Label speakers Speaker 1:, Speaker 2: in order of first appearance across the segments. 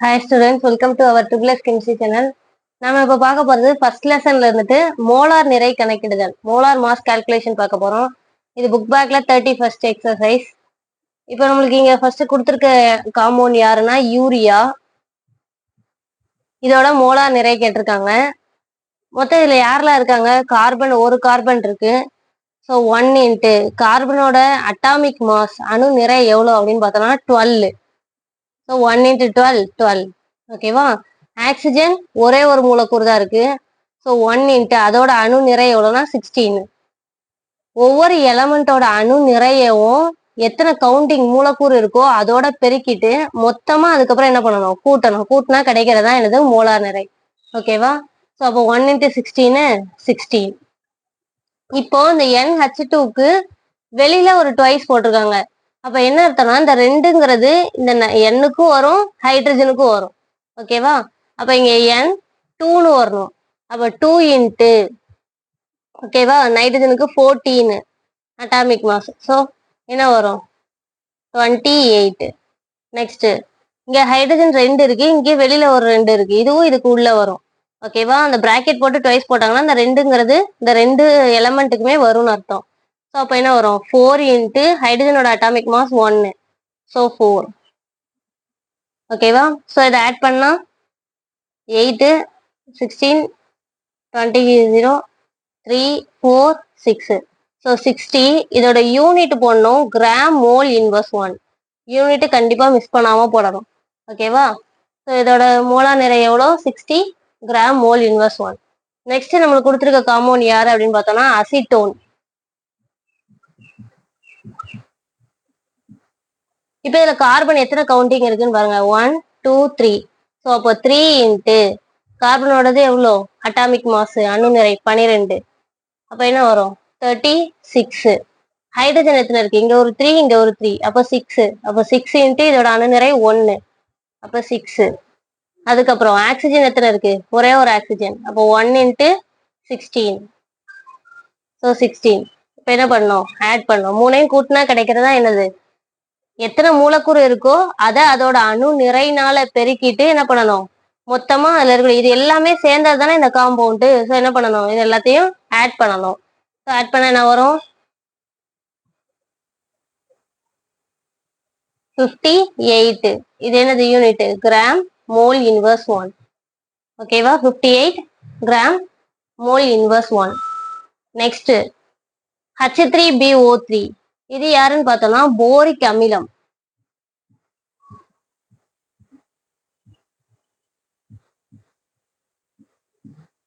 Speaker 1: Hi students welcome to our triple S chemistry channel நம்ம இப்போ பார்க்க போகிறது ஃபர்ஸ்ட் லெசன்ல இருந்துட்டு மோலார் நிறை கணக்கிடுதல். மோலார் மாஸ் கால்குலேஷன் பார்க்க போகிறோம் இது புக் பேக்ல தேர்ட்டி ஃபர்ஸ்ட் எக்ஸசைஸ் இப்போ நம்மளுக்கு இங்கே ஃபர்ஸ்ட் கொடுத்துருக்க காம்பவுண்ட் யாருன்னா யூரியா இதோட மோலார் நிறை கேட்டிருக்காங்க. மொத்தம் இதில் யாரெல்லாம் இருக்காங்க? கார்பன் ஒரு கார்பன் இருக்கு. ஸோ ஒன் இன்ட்டு கார்பனோட அட்டாமிக் மாஸ் அணு நிறை எவ்வளோ அப்படின்னு பார்த்தோம்னா twelve so one into twelve twelve ஓகேவா ஆக்சிஜன் ஒரே ஒரு மூலக்கூறு தான் இருக்கு. ஸோ ஒன் இன்ட்டு அதோட அணு நிறை எவ்வளோனா சிக்ஸ்டீன் ஒவ்வொரு எலமெண்ட்டோட அணு நிறையவும் எத்தனை கவுண்டிங் மூலக்கூறு இருக்கோ அதோட பெருக்கிட்டு மொத்தமா அதுக்கப்புறம் என்ன பண்ணணும்? கூட்டணும். கூட்டினா கிடைக்கிறதா எனது மோலார் நிறை. ஓகேவா ஸோ அப்போ ஒன் இன்ட்டு சிக்ஸ்டீனு சிக்ஸ்டீன் இப்போ இந்த என் ஹச் டூக்கு வெளியில ஒரு டுவைஸ் போட்டிருக்காங்க. அப்ப என்ன அர்த்தம்னா இந்த ரெண்டுங்கிறது இந்த எண்ணுக்கும் வரும் ஹைட்ரஜனுக்கும் வரும். ஓகேவா அப்ப இங்க என் டூன்னு வரணும். அப்ப டூ இன்ட்டு ஓகேவா நைட்ரஜனுக்கு ஃபோர்டீன் அட்டாமிக் மாஸ் ஸோ என்ன வரும்? டுவெண்ட்டி எயிட் நெக்ஸ்ட் இங்க ஹைட்ரஜன் ரெண்டு இருக்கு இங்கே வெளியில ஒரு ரெண்டு இருக்கு. இதுவும் இதுக்கு உள்ள வரும். ஓகேவா அந்த பிராக்கெட் போட்டு டுவைஸ் போட்டாங்கன்னா இந்த ரெண்டுங்கிறது இந்த ரெண்டு எலமெண்ட்டுக்குமே வரும்னு அர்த்தம். ஸோ அப்போ என்ன வரும்? ஃபோர் இன்ட்டு ஹைட்ரஜனோட அட்டாமிக் மாஸ் ஒன்னு ஸோ ஃபோர் ஓகேவா ஸோ இதை ஆட் பண்ணால் eight sixteen twenty zero three four six so sixty இதோட யூனிட் போடணும். Gram mole inverse one unit கண்டிப்பாக மிஸ் பண்ணாமல் போடணும். ஓகேவா ஸோ இதோட மோலா நிறை எவ்வளோ? Sixty gram mole inverse one next நம்மளுக்கு கொடுத்துருக்க காம்பவுண்ட் யார் அப்படின்னு பார்த்தோம்னா அசிட்டோன் இப்போ இதுல கார்பன் எத்தனை கவுண்டிங் இருக்குன்னு பாருங்க. ஒன் டூ த்ரீ ஸோ அப்போ த்ரீ இன்ட்டு கார்பனோடது எவ்வளோ? அட்டாமிக் மாசு அணு நிறை பனிரெண்டு. அப்போ என்ன வரும்? தேர்ட்டி சிக்ஸு ஹைட்ரஜன் எத்தனை இருக்கு? இங்க ஒரு த்ரீ இங்க ஒரு த்ரீ அப்போ சிக்ஸு அப்போ சிக்ஸ் இன்ட்டு இதோட அணு நிறை ஒன்னு அப்போ சிக்ஸு அதுக்கப்புறம் ஆக்சிஜன் எத்தனை இருக்கு? ஒரே ஒரு ஆக்சிஜன் அப்போ one into sixteen so sixteen இப்போ என்ன பண்ணோம் ஆட் பண்ணோம் மூணையும் கூட்டினா கிடைக்கிறதா என்னது? எத்தனை மூலக்கூறு இருக்கோ அதை அதோட அணு நிறைனால பெருக்கிட்டு என்ன பண்ணணும்? மொத்தமா அதுல இருக்கணும் இது எல்லாமே சேர்ந்தது தானே இந்த காம்பவுண்டு ஸோ என்ன பண்ணணும்? இது எல்லாத்தையும் ஆட் பண்ணணும். ஸோ ஆட் பண்ண என்ன வரும்? ஃபிஃப்டி எயிட் இது என்னது unit gram mole inverse one ஓகேவா fifty eight gram mole inverse one next H three P O three இது யாருன்னு பார்த்தோம்னா போரிக் அமிலம்.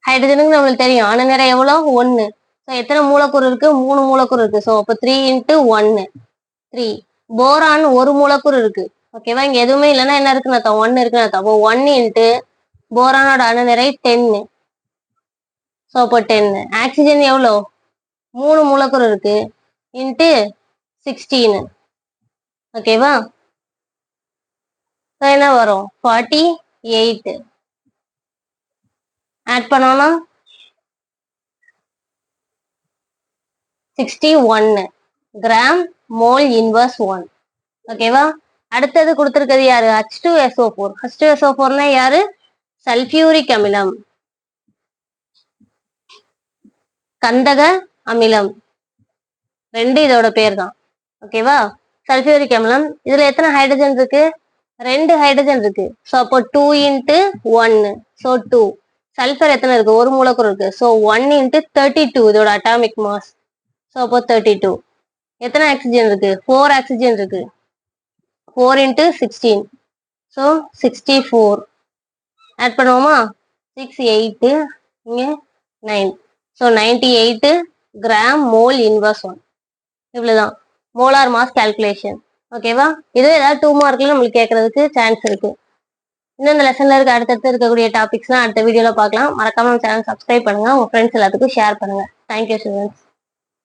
Speaker 1: ஹைட்ரஜனுக்கு நம்மளுக்கு தெரியும். அணு நிறை எவ்வளோ? ஒன்னு ஸோ எத்தனை மூலக்கூறு இருக்கு? மூணு மூலக்கூறு இருக்கு. ஸோ அப்போ த்ரீ இன்ட்டு ஒன்னு த்ரீ போரான் ஒரு மூலக்கூறு இருக்கு. ஓகேவா இங்க எதுவுமே இல்லைன்னா என்ன இருக்குன்னு அர்த்தம்? ஒன்னு இருக்குன்னு அர்த்தம். அப்போ ஒன் இன்ட்டு போரானோட அணு நிறை டென்னு ஸோ அப்போ டென்னு ஆக்சிஜன் எவ்வளோ? மூணு மூலக்கூறு இருக்கு. இன்ட்டு சிக்ஸ்டீனு ஓகேவா என்ன வரும்? ஃபார்ட்டி எயிட் ஆட் பண்ணோம்னா சிக்ஸ்டி ஒன்னு கிராம் மோல் இன்வர்ஸ் ஒன் ஓகேவா அடுத்தது கொடுத்துருக்கிறது யாரு? H two S O four H two S O ஃபோர்னா யாரு? சல்பியூரிக் அமிலம் கந்தக அமிலம். ரெண்டு இதோட பேர் தான் ஓகேவா சல்ஃபியூரிக் அமிலம். இதுல எத்தனை ஹைட்ரஜன் இருக்கு? ரெண்டு ஹைட்ரஜன் இருக்கு. ஸோ அப்போ டூ இன்ட்டு ஒன்னு ஸோ டூ சல்ஃபர் எத்தனை இருக்கு? ஒரு மூலக்கூறு இருக்கு. So one into thirty two இதோட அட்டாமிக் மாஸ் ஸோ அப்போ தேர்ட்டி டூ எத்தனை ஆக்சிஜன் இருக்கு? ஃபோர் ஆக்சிஜன் இருக்கு. Four into sixteen so sixty four add பண்ணுவோமா? சிக்ஸ் எயிட்டு இங்கே nine so ninety eight gram mole inverse one இவ்வளவுதான் மோலார் மாஸ் கால்குலேஷன் ஓகேவா இதுவே ஏதாவது டூ மார்க்ல நம்மளுக்கு கேட்கறதுக்கு சான்ஸ் இருக்கு. இன்னும் இந்த லெசன்ல இருக்க அடுத்தடுத்து இருக்கக்கூடிய டாபிக்ஸ்லாம் அடுத்த வீடியோல பார்க்கலாம். மறக்காம சேனல் சப்ஸ்கிரைப் பண்ணுங்க. உங்க ஃப்ரெண்ட்ஸ் எல்லாத்துக்கும் ஷேர் பண்ணுங்க. Thank you students